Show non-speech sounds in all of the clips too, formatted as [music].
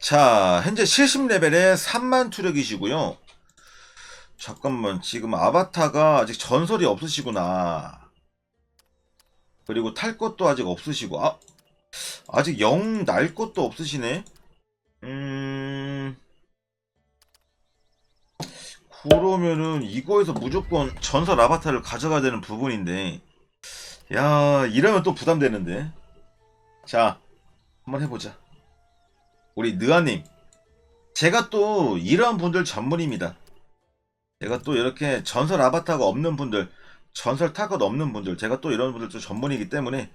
자, 현재 70레벨에 3만 투력이시고요. 잠깐만, 지금 아바타가 아직 전설이 없으시구나. 그리고 탈 것도 아직 없으시고, 아, 아직 영 날 것도 없으시네? 음, 그러면은 이거에서 무조건 전설 아바타를 가져가야 되는 부분인데, 야, 이러면 또 부담되는데. 자, 한번 해보자. 우리 느아님. 제가 또 이러한 분들 전문입니다. 제가 또 이렇게 전설 아바타가 없는 분들, 전설 타겟 없는 분들, 제가 또 이런 분들 도 전문이기 때문에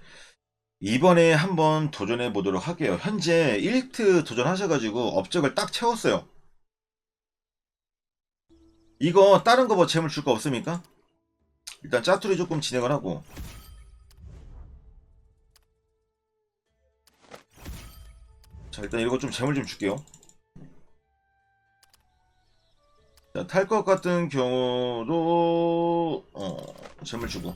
이번에 한번 도전해 보도록 할게요. 현재 1트 도전하셔가지고 업적을 딱 채웠어요. 이거 다른 거 뭐 재물 줄 거 없습니까? 일단 짜투리 조금 진행을 하고 자 일단 이거 좀 재물 좀 줄게요. 자, 탈것 같은 경우도 어 재물 주고.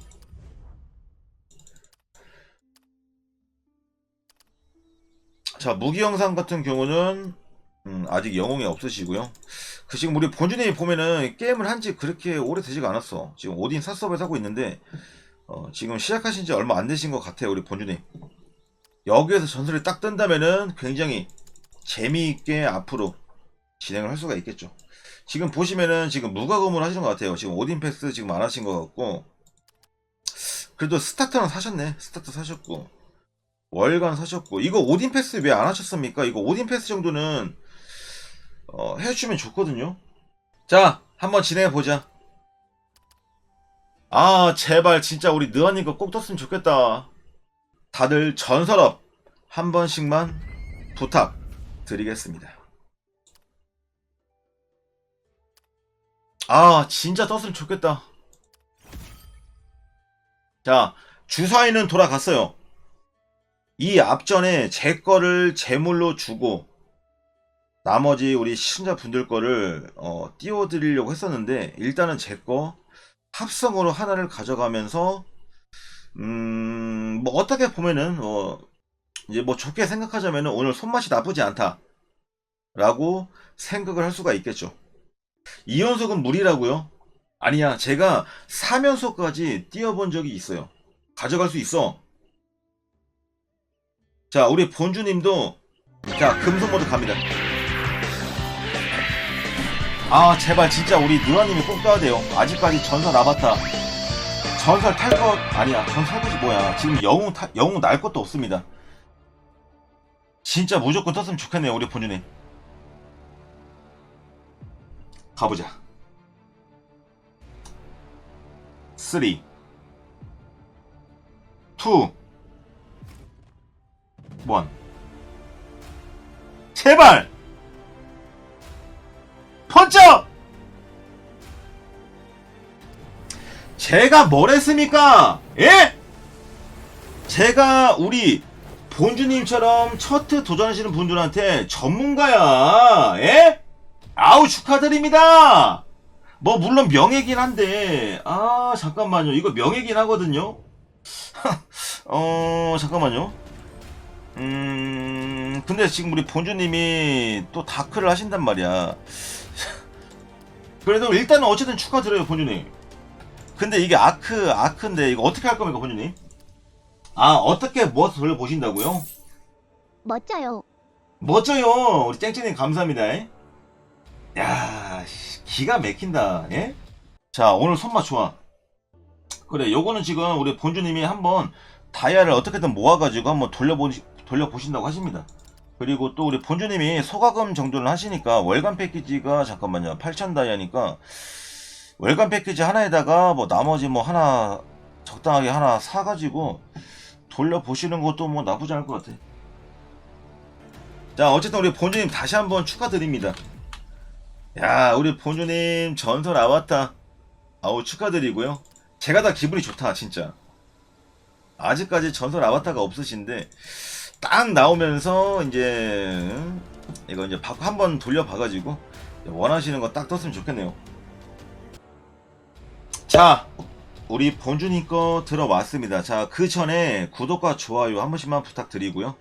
자 무기 영상 같은 경우는 음, 아직 영웅이 없으시고요. 그 지금 우리 본주님이 보면은 게임을 한 지 그렇게 오래 되지가 않았어. 지금 오딘 사서버에 하고 있는데 어, 지금 시작하신 지 얼마 안 되신 것 같아요 우리 본주님 여기에서 전설이 딱 뜬다면은 굉장히 재미있게 앞으로 진행을 할 수가 있겠죠. 지금 보시면은 지금 무과금을 하시는 것 같아요. 지금 오딘 패스 지금 안 하신 것 같고 그래도 스타터는 사셨네. 스타터 사셨고 월간 사셨고 이거 오딘 패스 왜 안 하셨습니까? 이거 오딘 패스 정도는 어, 해주시면 좋거든요. 자 한번 진행해 보자. 아 제발 진짜 우리 느아님 거꼭 떴으면 좋겠다. 다들 전설업 한 번씩만 부탁드리겠습니다. 아, 진짜 떴으면 좋겠다. 자, 주사위는 돌아갔어요. 이 앞전에 제 거를 제물로 주고 나머지 우리 시청자분들 거를 어, 띄워드리려고 했었는데 일단은 제 거 합성으로 하나를 가져가면서 음, 뭐 어떻게 보면은 어 이제 뭐 좋게 생각하자면은 오늘 손맛이 나쁘지 않다라고 생각을 할 수가 있겠죠. 이연속은 무리라고요? 아니야, 제가 3연속까지 뛰어본 적이 있어요. 가져갈 수 있어. 자, 우리 본주님도 자 금속 모드 갑니다. 아 제발 진짜 우리 누나님이 꼭 떠야 돼요. 아직까지 전설 아바타 전설 탈 것 아니야. 전설이 뭐야? 지금 영웅 타, 영웅 날 것도 없습니다. 진짜 무조건 떴으면 좋겠네요, 우리 본주님. 가보자. 3 2 1 제발! 제가 뭘 했습니까? 예? 제가 우리 본주님처럼 첫트 도전하시는 분들한테 전문가야. 예? 아우 축하드립니다. 뭐 물론 명예긴 한데 아 잠깐만요. 이거 명예긴 하거든요. [laughs] 어 잠깐만요. 음 근데 지금 우리 본주님이 또 다크를 하신단 말이야. [laughs] 그래도 일단은 어쨌든 축하드려요 본주님. 근데 이게 아크 아크인데 이거 어떻게 할 겁니까 본주님? 아 어떻게 무엇을 돌려보신다고요? 멋져요. 멋져요 우리 쨍쨍님 감사합니다 야 씨, 기가 막힌다 예? 자 오늘 손맛 좋아 그래 요거는 지금 우리 본주님이 한번 다이아를 어떻게든 모아가지고 한번 돌려보, 돌려보신다고 하십니다 그리고 또 우리 본주님이 소가금 정도는 하시니까 월간 패키지가 잠깐만요 8,000 다이아니까 월간 패키지 하나에다가 뭐 나머지 뭐 하나 적당하게 하나 사가지고 돌려보시는 것도 뭐 나쁘지 않을 것 같아. 자 어쨌든 우리 본주님 다시 한번 축하드립니다. 야 우리 본주님 전설 아바타. 아우 축하드리고요. 제가 다 기분이 좋다 진짜. 아직까지 전설 아바타가 없으신데 딱 나오면서 이제 이거 이제 바- 한번 돌려봐가지고 원하시는 거 딱 떴으면 좋겠네요 자 우리 본주님 거 들어왔습니다. 자 그 전에 구독과 좋아요 한 번씩만 부탁드리고요.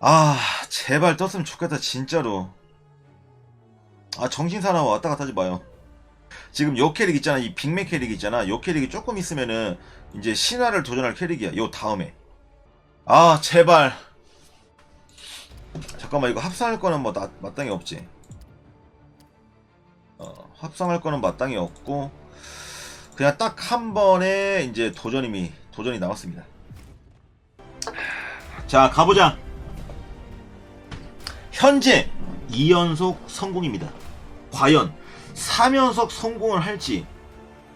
아 제발 떴으면 좋겠다 진짜로. 아 정신 사나워 왔다 갔다 하지 마요. 지금 요 캐릭 있잖아. 이 빅맥 캐릭 있잖아. 요 캐릭이 조금 있으면은 이제 신화를 도전할 캐릭이야. 요 다음에. 아 제발. 잠깐만 이거 합성할 거는 뭐 나- 마땅히 없지? 어, 합성할 거는 마땅히 없고 그냥 딱 한 번에 이제 도전임이 도전이 나왔습니다 자 가보자 현재 2연속 성공입니다. 과연 3연속 성공을 할지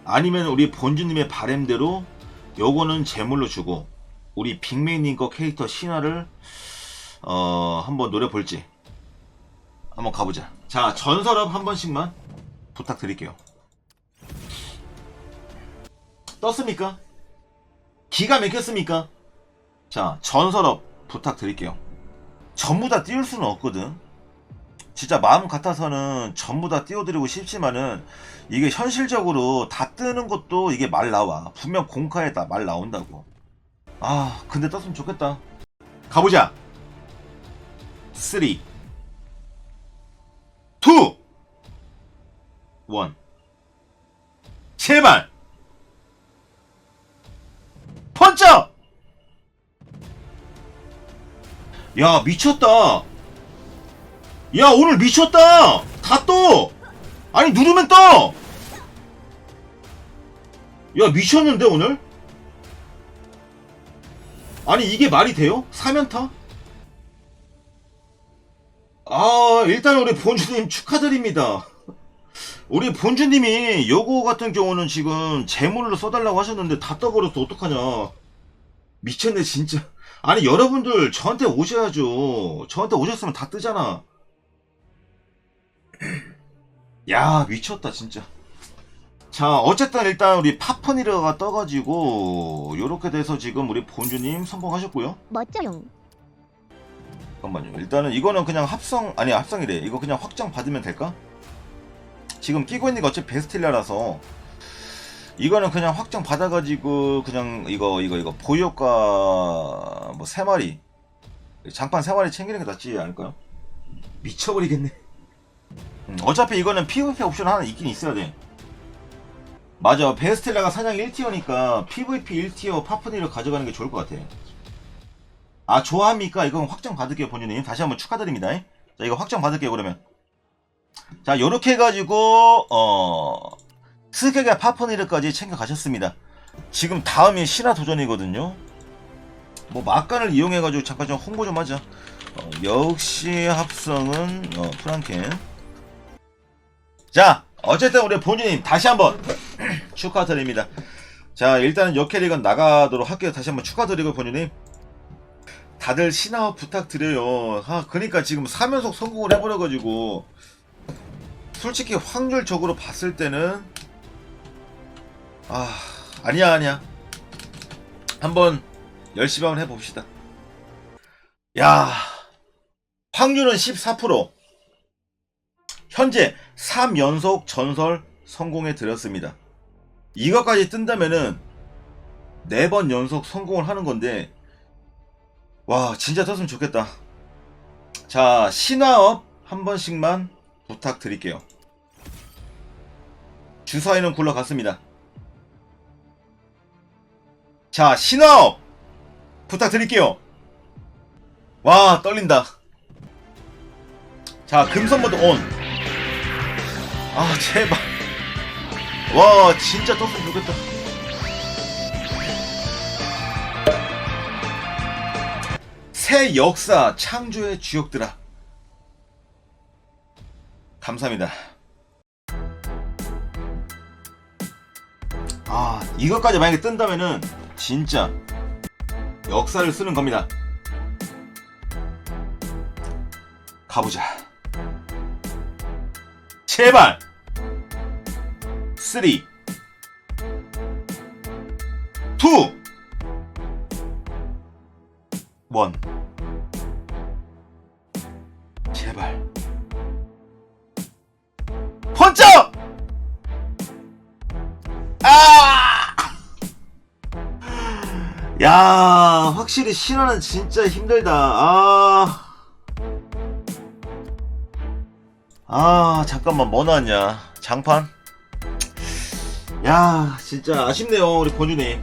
아니면 우리 본주님의 바램대로 요거는 제물로 주고 우리 빅맨님 거 캐릭터 신화를 어 한번 노려볼지 한번 가보자. 자 전설업 한 번씩만 부탁드릴게요. 떴습니까? 기가 막혔습니까? 자 전설업 부탁드릴게요. 전부 다 띄울 수는 없거든. 진짜 마음 같아서는 전부 다 띄워드리고 싶지만은 이게 현실적으로 다 뜨는 것도 이게 말 나와. 분명 공카에 다 말 나온다고. 아, 근데 떴으면 좋겠다. 가보자. 3 2 1 제발 펀쳐! 야 미쳤다. 야 오늘 미쳤다. 다 떠. 아니 누르면 떠. 야 미쳤는데 오늘? 아니 이게 말이 돼요? 사면타? 아 일단 우리 본주님 축하드립니다. 우리 본주님이 요거 같은 경우는 지금 재물로 써달라고 하셨는데 다 떠버렸어 어떡하냐 미쳤네 진짜 아니 여러분들 저한테 오셔야죠. 저한테 오셨으면 다 뜨잖아. [clears throat] 야 미쳤다 진짜. 자 어쨌든 일단 우리 파퍼니르가 떠가지고 요렇게 돼서 지금 우리 본주님 성공하셨고요. 멋져요. 잠깐만요. 일단은 이거는 그냥 합성 아니 합성이래. 이거 그냥 확정 받으면 될까? 지금 끼고 있는 게 어차피 베스틸라라서 이거는 그냥 확정 받아가지고 그냥 이거 이거 이거 보유효과 뭐 세 마리 장판 세 마리 챙기는 게 낫지 않을까요? 미쳐버리겠네. 음, 어차피 이거는 PVP 옵션 하나 있긴 있어야 돼. 맞아 베스텔라가 사냥 1티어니까 PVP 1티어 파프니를 가져가는 게 좋을 것 같아. 아 좋아합니까? 이건 확정 받을게요 본주님 다시 한번 축하드립니다. 자 이거 확정 받을게요 그러면. 자 요렇게 해가지고 어 스케가 파퍼니르까지 챙겨가셨습니다. 지금 다음이 신화 도전이거든요. 뭐 막간을 이용해가지고 잠깐 좀 홍보 좀 하자. 어, 역시 합성은 어, 프랑켄. 자 어쨌든 우리 본주님 다시 한번 [clears throat] 축하드립니다. 자 일단은 역캐릭은 나가도록 할게요. 다시 한번 축하드리고 본주님. 다들 신화 부탁드려요. 아 그러니까 지금 3연속 성공을 해버려가지고 솔직히 확률적으로 봤을 때는 아 아니야 아니야. 한번 열심히 한번 해봅시다. 야 확률은 14% 현재 3연속 전설 성공해 드렸습니다. 이것까지 뜬다면은 4번 연속 성공을 하는 건데 와 진짜 떴으면 좋겠다. 자 신화업 한 번씩만 부탁드릴게요. 주사위는 굴러갔습니다 자, 신화업! 부탁드릴게요. 와, 떨린다. 자, 금선 모드 온. 아, 제발. 와, 진짜 떴으면 좋겠다. 새 역사 창조의 주역들아. 감사합니다. 아, 이것까지 만약에 뜬다면은 진짜 역사를 쓰는 겁니다. 가보자. 제발! 3 2 1 야, 확실히 신화는 진짜 힘들다. 아. 아, 잠깐만, 뭐 나왔냐. 장판? 야, 진짜 아쉽네요, 우리 권준이.